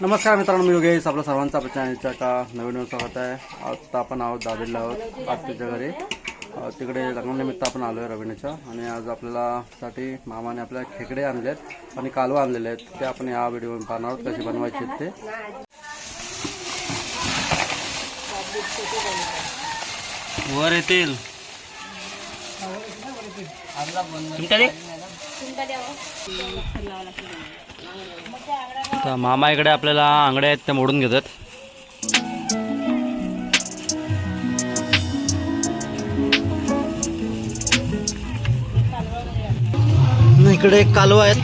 नमस्कार मित्रांनो मी योगेश. आपल्या सर्वांचा आपल्या चॅनलच्या का नवीन नवीन स्वागत आहे. आज तर आपण आहोत दाबेला आहोत आत्याच्या घरी. तिकडे लग्नानिमित्त आपण आलो आहे रवीण्याच्या आणि आज आपल्याला साठी मामाने आपल्या खेकडे आणले आहेत आणि कालवा आणलेले आहेत. ते आपण या व्हिडिओ पाहणार आहोत कशी बनवायचे ते. वर येतील. तर मामा इकडे आपल्याला आंगड्या आहेत त्या मोडून घेतात. इकडे एक कालवा आहेत.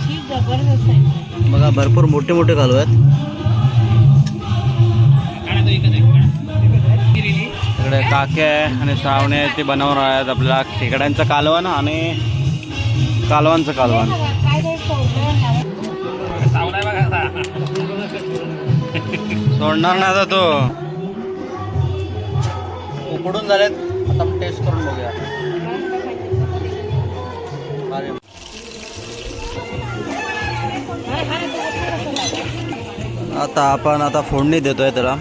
बघा भरपूर मोठे मोठे कालवा आहेत. इकडे काके आहे आणि श्रावणे ते बनवून आहेत आपल्याला खेकड्यांचं कालवण आणि कालवांचं कालवण सोडणार नाही आता तो. उकडून झालेत. आता आपण टेस्ट करून बघूया. अरे. आता आपण आता फोडणी देतोय त्याला.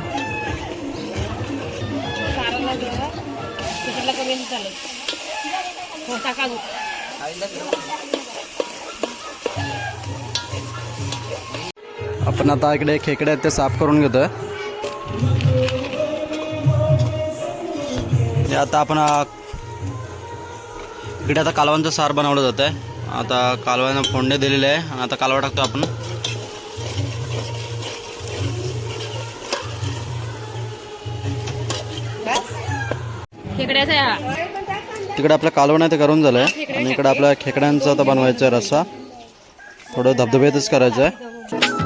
आपण आता इकडे खेकडे आहेत ते साफ करून घेतोय हे आता आपण इकडे आता कालवांचं सार बनवलं जात आहे आता कालवांना फोडणी दिलेले आहे आणि आता कालवा टाकतो आपण. तिकडे आपलं कालवण आहे ते करून झालं आहे आणि इकडे आपल्या खेकड्यांचा आता बनवायचा आहे रस्सा. थोडं धबधब्यातच करायचं आहे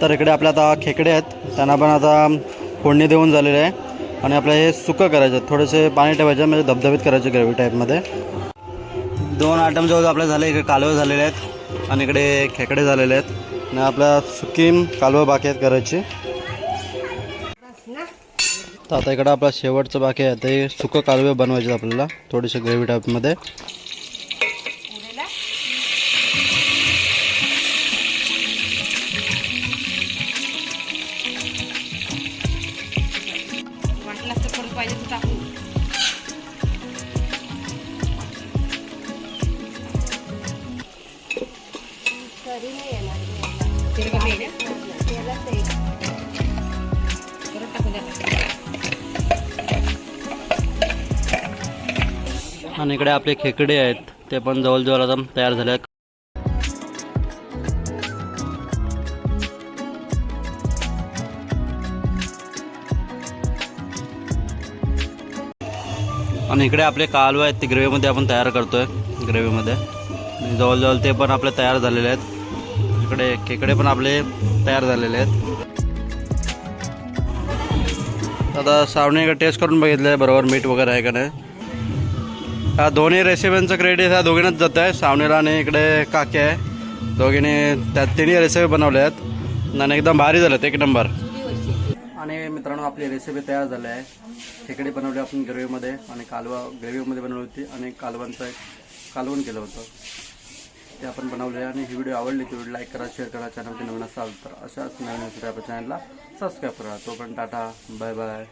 तर इकडे आपल्या आता खेकडे आहेत. त्यांना पण आता फोडणी देऊन झालेले आहे. आणि आपलं हे सुकं करायचं आहे थोडेसे पाणी ठेवायचं म्हणजे धबधबीत करायचे ग्रेव्ही टाईपमध्ये दोन आयटम जवळ आपले झाले इकडे कालवे झालेले आहेत आणि इकडे खेकडे झालेले आहेत. आणि आपल्या सुकीम कालवं बाकी आहेत करायची. तर आता इकडं आपला शेवटचं बाकी आहे. ते सुकं कालवे बनवायचे आहेत आपल्याला थोडेसे ग्रेव्ही टाईपमध्ये वाटलं तर थोडं पाहिजे तर टाकू तेल कमी आणि इकडे आपले खेकडे आहेत ते पण जवळजवळ आता तयार झाले आणि इकडे आपले कालवे आहेत ते ग्रेव्हीमध्ये आपण तयार करतोय ग्रेव्हीमध्ये. जवळजवळ ते पण आपले तयार झालेले आहेत. इकडे खेकडे पण आपले तयार झालेले आहेत. आता सावणे इकडे टेस्ट करून बघितलं आहे बरोबर मीठ वगैरे आहे का नाही? ह्या दोन्ही रेसिपींचं क्रेडिट ह्या दोघींनाच जात आहे. सावणीला आणि इकडे काके आहे. दोघींनी त्या तिन्ही रेसिपी बनवल्या आहेत. आणि एकदम भारी झाल्यात एक नंबर. आणि मित्रांनो आपली रेसिपी तयार झाली आहे. खेकडे बनवले आपण ग्रेव्हीमध्ये आणि कालवा ग्रेव्हीमध्ये बनवली होती आणि कालवांचं एक कालवण केलं होतं. ते आपण बनवले आणि ही व्हिडिओ आवडली तर व्हिडिओ लाईक करा शेअर करा चॅनलचे नवीन असाल तर अशाच नवीन दुसऱ्या आपल्या चॅनलला सबस्क्राईब करा. तोपर्यंत टाटा बाय बाय